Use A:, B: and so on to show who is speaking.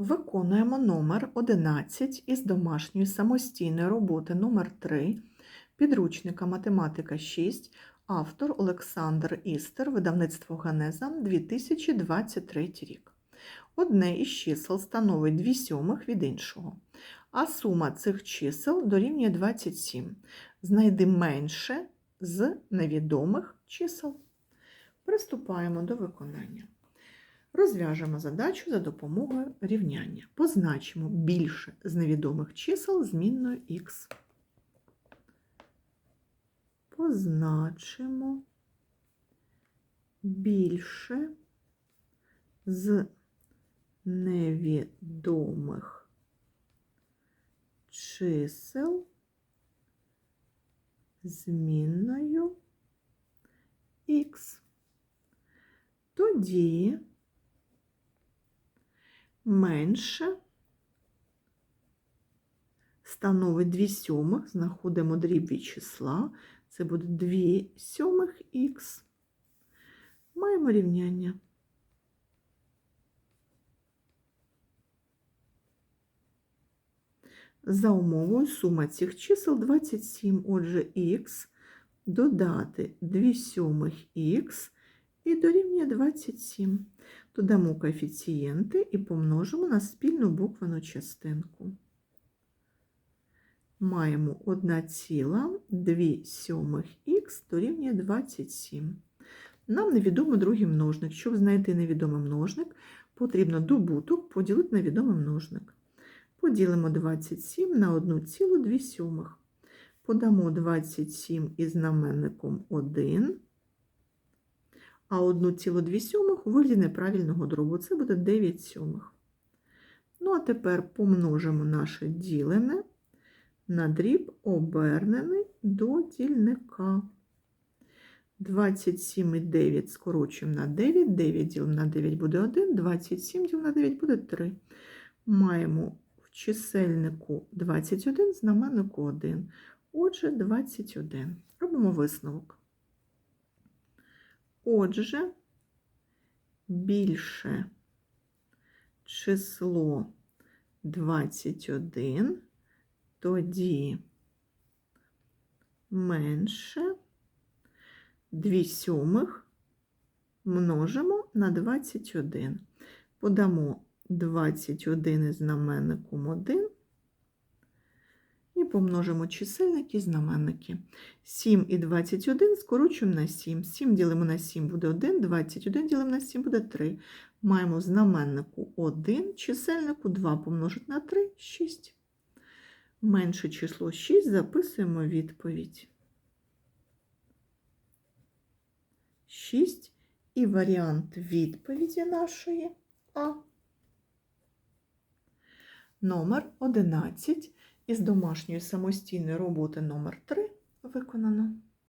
A: Виконуємо номер 11 із домашньої самостійної роботи номер 3 підручника математика 6, автор Олександр Істер, видавництво Генеза, 2023 рік. Одне із чисел становить 2 сьомих від іншого, а сума цих чисел дорівнює 27. Знайди менше з невідомих чисел. Приступаємо до виконання. Розв'яжемо задачу за допомогою рівняння. Позначимо більше з невідомих чисел змінною х. Позначимо більше з невідомих чисел змінною х. Тоді менше становить 2 сьомих, знаходимо дріб від числа, це буде 2 сьомих х. Маємо рівняння. За умовою сума цих чисел 27, отже, х додати 2 сьомих х і дорівнює 27. Додамо коефіцієнти і помножимо на спільну буквену частинку. Маємо 1,2 сьомих х дорівнює 27. Нам невідомо другий множник. Щоб знайти невідомий множник, потрібно добуток поділити на відомий множник. Поділимо 27 на 1,2 сьомих. Подамо 27 із знаменником 1 а 1,2 сьомих у неправильного дробу. Це буде 9 сьомих. Ну, а тепер помножимо наше ділене на дріб, обернений до дільника. 27 і 9 скорочуємо на 9, 9 ділимо на 9 буде 1, 27 ділимо на 9 буде 3. Маємо в чисельнику 21, знаменнику 1. Отже, 21. Робимо висновок. Отже, більше число 21, тоді менше 2 сьомих множимо на 21. Подамо 21 із знаменником 1 і помножимо чисельники і знаменники. 7 і 21 скорочуємо на 7. 7 ділимо на 7 буде 1, 21 ділимо на 7 буде 3. Маємо знаменнику 1, чисельнику 2 помножити на 3 6. Менше число 6 записуємо відповідь. 6 і варіант відповіді нашої А. Номер 11 із домашньої самостійної роботи номер 3 виконано.